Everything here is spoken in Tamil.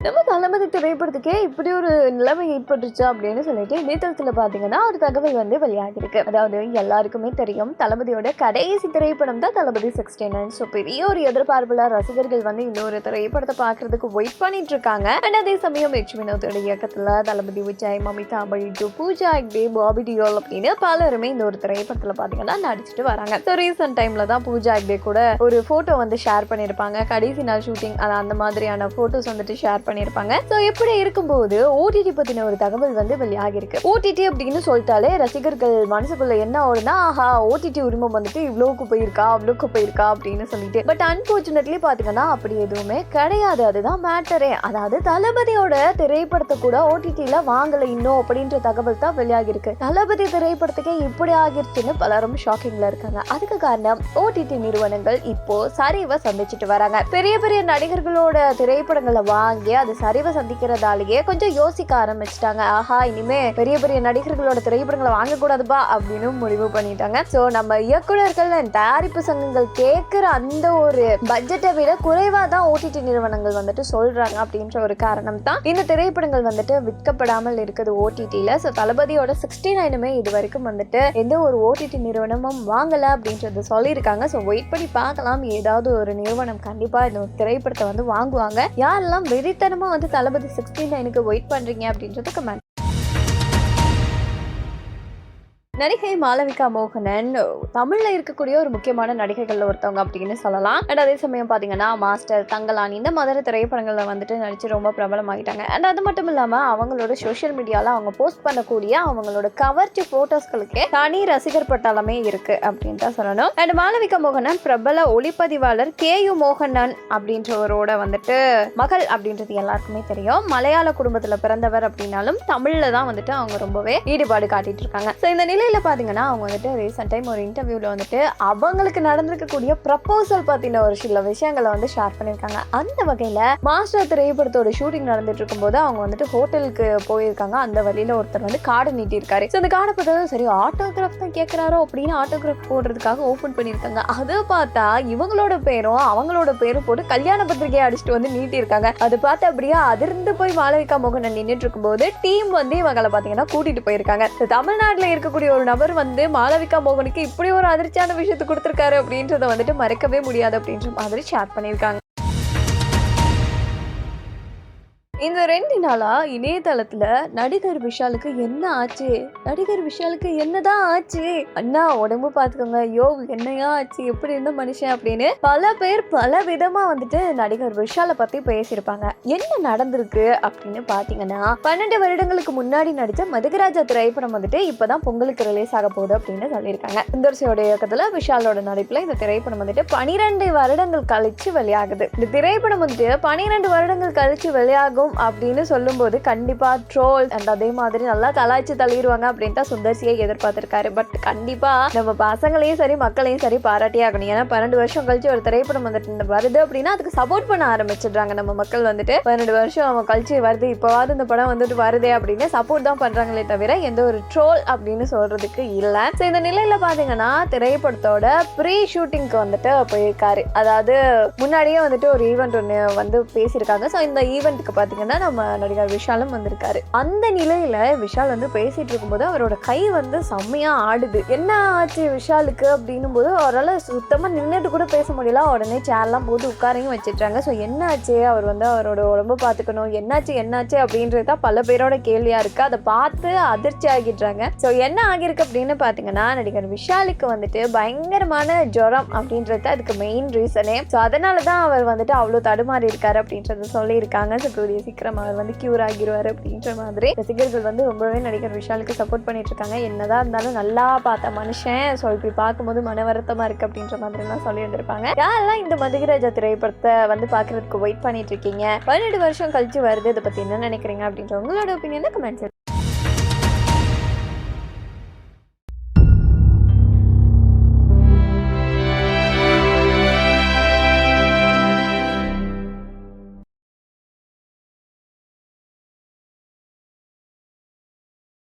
நம்ம தளபதி திரைப்படத்துக்கே இப்படி ஒரு நிலைமை ஏற்பட்டுச்சு அப்படின்னு சொல்லிட்டு இணையதளத்தில் பார்த்தீங்கன்னா ஒரு தகவல் வந்து வெளியாகிருக்கு அதாவது எல்லாருக்குமே தெரியும் தளபதியோட கடைசி திரைப்படம் தான் தளபதி சிக்ஸ்டி நைன் ஸோ பெரிய ஒரு எதிர்பார்ப்பில் ரசிகர்கள் வந்து இன்னொரு திரைப்படத்தை பார்க்கறதுக்கு வெயிட் பண்ணிட்டு இருக்காங்க. அண்ட் அதே சமயம் எச் வினோதோட இயக்கத்தில் தளபதி விஜய் மமிதா பழிஜு பூஜா ஹெக்டே பாபி டியோல் அப்படின்னு பலருமே இந்த ஒரு திரைப்படத்தில் பார்த்தீங்கன்னா நடிச்சிட்டு வராங்க. ஸோ ரீசெண்ட் டைமில் தான் பூஜா ஹெக்டே கூட ஒரு ஃபோட்டோ வந்து ஷேர் பண்ணியிருப்பாங்க கடைசி நாள் ஷூட்டிங் அந்த மாதிரியான ஃபோட்டோஸ் வந்துட்டு ஷேர் பண்ணியிருப்பாங்க. ஸோ இப்படி இருக்கும்போது ஓடிடி பற்றின ஒரு தகவல் வந்து வெளியாகிருக்கு ஓடிடி அப்படின்னு சொல்லிட்டாலே ரசிகர்கள் மனசுக்குள்ள என்ன ஆகுதுன்னா ஆஹா ஓடிடி உரிமம் வந்துட்டு இவ்வளோக்கு போயிருக்கா அவ்வளோக்கு போயிருக்கா அப்படின்னு சொல்லிட்டு. பட் அன்ஃபார்ச்சுனேட்லி பார்த்தீங்கன்னா அப்படி எதுவுமே கிடையாது. அதுதான் மேட்டரே அதாவது தளபதியோட திரைப்படத்தை கூட ஓடிடியில் வாங்கலை இன்னும் அப்படின்ற தகவல் தான் வெளியாகிருக்கு தளபதி திரைப்படத்துக்கே இப்படி ஆகிருச்சுன்னு பலரும் ஷாக்கிங்ல இருக்காங்க. அதுக்கு காரணம் ஓடிடி நிறுவனங்கள் இப்போ சரிவை சந்திச்சுட்டு வராங்க. பெரிய பெரிய நடிகர்களோட திரைப்படங்களை வாங்கி அது சரிவை சந்திக்கிறதாலேயே கொஞ்சம் யோசிக்க ஆரம்பிச்சிட்டாங்க. ஆஹா இனிமே பெரிய பெரிய நடிகர்களோட திரைப்படங்களை வாங்கக்கூடாதுப்பா அப்படின்னு முடிவு பண்ணிட்டாங்க. ஸோ நம்ம இயக்குனர்கள் தயாரிப்பு சங்கங்கள் கேட்குற அந்த ஒரு பட்ஜெட்டை விட குறைவா தான் ஓடிடி நிறுவனங்கள் வந்துட்டு சொல்கிறாங்க அப்படின்ற ஒரு காரணம் தான். இந்த திரைப்படங்கள் வந்துட்டு விற்கப்படாமல் இருக்குது ஓடிடியில் ஸோ தளபதியோட சிக்ஸ்டி நைனுமே இது வரைக்கும் வந்துட்டு எந்த ஒரு ஓடிடி நிறுவனமும் வாங்கலை அப்படின்றத சொல்லியிருக்காங்க. ஸோ வெயிட் பண்ணி பார்க்கலாம். ஏதாவது ஒரு நிறுவனம் கண்டிப்பாக இந்த திரைப்படத்தை வந்து வாங்குவாங்க. யாரெல்லாம் வெறித்தனமாக வந்து தளபதி சிக்ஸ்டி நைனுக்கு வெயிட் பண்ணுறீங்க அப்படின்றது கமெண்ட் நடிகை மாளவிகா மோகனன் தமிழ்ல இருக்கக்கூடிய ஒரு முக்கியமான நடிகைகள்ல ஒருத்தவங்க அப்படின்னு சொல்லலாம். அண்ட் அதே சமயம் பாத்தீங்கன்னா மாஸ்டர் தங்கலான் இந்த மாதிரி திரைப்படங்கள்ல வந்துட்டு நடிச்சு ரொம்ப பிரபலமாகிட்டாங்க அண்ட் அது மட்டும் இல்லாம அவங்களோட சோஷியல் மீடியால அவங்க போஸ்ட் பண்ணக்கூடிய அவங்களோட கவர்ச்சி ஃபோட்டோஸ்களுக்கு தனி ரசிகர் பட்டாளமே இருக்கு அப்படின்னு தான் சொல்லணும். அண்ட் மாளவிகா மோகனன் பிரபல ஒளிப்பதிவாளர் கே யு மோகனன் அப்படின்றவரோட வந்துட்டு மகள் அப்படின்றது எல்லாருக்குமே தெரியும். மலையாள குடும்பத்துல பிறந்தவர் அப்படின்னாலும் தமிழ்ல தான் வந்துட்டு அவங்க ரொம்பவே ஈடுபாடு காட்டிட்டு இருக்காங்க. ஸோ இந்த நிலை நிலையில பாத்தீங்கன்னா அவங்க வந்துட்டு ரீசெண்ட் டைம் ஒரு இன்டர்வியூல வந்துட்டு அவங்களுக்கு நடந்திருக்கக்கூடிய ப்ரப்போசல் பத்தின ஒரு சில விஷயங்களை வந்து ஷேர் பண்ணியிருக்காங்க. அந்த வகையில மாஸ்டர் திரைப்படத்தோட ஷூட்டிங் நடந்துட்டு இருக்கும்போது அவங்க வந்துட்டு ஹோட்டலுக்கு போயிருக்காங்க. அந்த வழியில ஒருத்தர் வந்து கார்டு நீட்டியிருக்காரு. ஸோ அந்த கார்டை பார்த்ததும் சரி ஆட்டோகிராஃப் தான் கேட்குறாரோ அப்படின்னு ஆட்டோகிராஃப் போடுறதுக்காக ஓப்பன் பண்ணியிருக்காங்க. அதை பார்த்தா இவங்களோட பேரும் அவங்களோட பேரும் போட்டு கல்யாண பத்திரிகையை அடிச்சுட்டு வந்து நீட்டியிருக்காங்க. அது பார்த்து அப்படியே அதிர்ந்து போய் மாளவிகா மோகனன் நின்றுட்டு இருக்கும்போது டீம் வந்து இவங்களை பார்த்தீங்கன்னா கூட்டிட்டு போயிருக்காங்க. தமிழ்நாட்டில் இருக்கக்கூடிய ஒரு நபர் வந்து மாளவிகா மோகனுக்கு இப்படி ஒரு அதிர்ச்சியான விஷயத்தை கொடுத்துருக்காரு அப்படின்றத வந்துட்டு மறக்கவே முடியாது அப்படின்ற மாதிரி ஷேர் பண்ணியிருக்காங்க. இந்த ரெண்டு நாளா இணையதளத்துல நடிகர் விஷாலுக்கு என்ன ஆச்சு? நடிகர் விஷாலுக்கு என்னதான் ஆச்சு? அண்ணா உடம்பு பார்த்துக்கோங்க. யோ என்னையா ஆச்சு? எப்படி இருந்த மனுஷன் அப்படின்னு பல பேர் பல விதமா வந்துட்டு நடிகர் விஷாலை பத்தி பேசியிருப்பாங்க. என்ன நடந்திருக்கு அப்படின்னு பாத்தீங்கன்னா பன்னெண்டு வருடங்களுக்கு முன்னாடி நடிச்ச மதுகராஜா திரைப்படம் வந்துட்டு இப்பதான் பொங்கலுக்கு ரிலீஸ் ஆக போகுது அப்படின்னு சொல்லியிருக்காங்க. சுந்தர்சியோட இயக்கத்துல விஷாலோட நடிப்புல இந்த திரைப்படம் வந்துட்டு பனிரெண்டு வருடங்கள் கழிச்சு வெளியாகுது. இந்த திரைப்படம் வந்துட்டு பனிரெண்டு வருடங்கள் கழிச்சு வெளியாகும் அப்படின்னு சொல்லும்போது கண்டிப்பாக ட்ரோல் அண்ட் அதே மாதிரி நல்லா கலாய்ச்சி தள்ளிடுவாங்க அப்படின்ட்டு தான் சுந்தர்சியை எதிர்பார்த்துருக்காரு. பட் கண்டிப்பாக நம்ம பசங்களையும் சரி மக்களையும் சரி பாராட்டியே ஆகணும் ஏன்னா பன்னெண்டு வருஷம் கழிச்சு ஒரு திரைப்படம் வந்துட்டு வருது அப்படின்னா அதுக்கு சப்போர்ட் பண்ண ஆரம்பிச்சிடுறாங்க நம்ம மக்கள் வந்துட்டு. பன்னெண்டு வருஷம் அவங்க கழிச்சு வருது இப்போவாது இந்த படம் வந்துட்டு வருதே அப்படின்னு சப்போர்ட் தான் பண்ணுறாங்களே தவிர எந்த ஒரு ட்ரோல் அப்படின்னு சொல்கிறதுக்கு இல்லை. ஸோ இந்த நிலையில் பார்த்தீங்கன்னா திரைப்படத்தோட ப்ரீ ஷூட்டிங்க்கு வந்துட்டு போயிருக்காரு. அதாவது முன்னாடியே வந்துட்டு ஒரு ஈவெண்ட் ஒன்று வந்து பேசியிருக்காங்க. ஸோ இந்த ஈவெண்ட்டுக்கு பார்த்தீங்கன்னா நம்ம நடிகர் விஷாலும் வந்திருக்காரு. அந்த நிலையில விஷால் வந்து பேசிட்டு இருக்கும்போது அவரோட கை வந்து செம்மையா ஆடுது. என்ன ஆச்சு விஷாலுக்கு? அப்படின்னும் போது அவரால் சுத்தமாக நின்றுட்டு கூட பேச முடியல. உடனே சேர்லாம் போட்டு உட்காரையும் வச்சிட்டாங்க. ஸோ என்ன ஆச்சு? அவர் வந்து அவரோட உடம்ப பார்த்துக்கணும். என்னாச்சு என்னாச்சு அப்படின்றது தான் பல பேரோட கேள்வியாக இருக்குது அதை பார்த்து அதிர்ச்சி ஆகிடுறாங்க. ஸோ என்ன ஆகியிருக்கு அப்படின்னு பார்த்தீங்கன்னா நடிகர் விஷாலுக்கு வந்துட்டு பயங்கரமான ஜுரம் அப்படின்றது அதுக்கு மெயின் ரீசனே ஸோ அதனால தான் அவர் வந்துட்டு அவ்வளோ தடுமாறி இருக்காரு அப்படின்றத சொல்லியிருக்காங்க. ஸோ சீக்கிரம் அவர் வந்து கியூர் ஆகிடுவார் அப்படின்ற மாதிரி ரசிகர்கள் வந்து ரொம்பவே நடிகர் விஷாலுக்கு சப்போர்ட் பண்ணிட்டு இருக்காங்க என்னதான் இருந்தாலும் நல்லா பார்த்த மனுஷன் ஸோ இப்படி பார்க்கும்போது மன வருத்தமா இருக்கு அப்படின்ற மாதிரிலாம் சொல்லி இருந்திருப்பாங்க யாரெல்லாம் இந்த மதுகிராஜா திரைப்படத்தை வந்து பார்க்கறதுக்கு வெயிட் பண்ணிட்டு இருக்கீங்க பன்னெண்டு வருஷம் கழிச்சு வருது. இதை பத்தி என்ன நினைக்கிறீங்க அப்படின்ற உங்களோட ஒப்பீனியனை கமெண்ட்ஸ்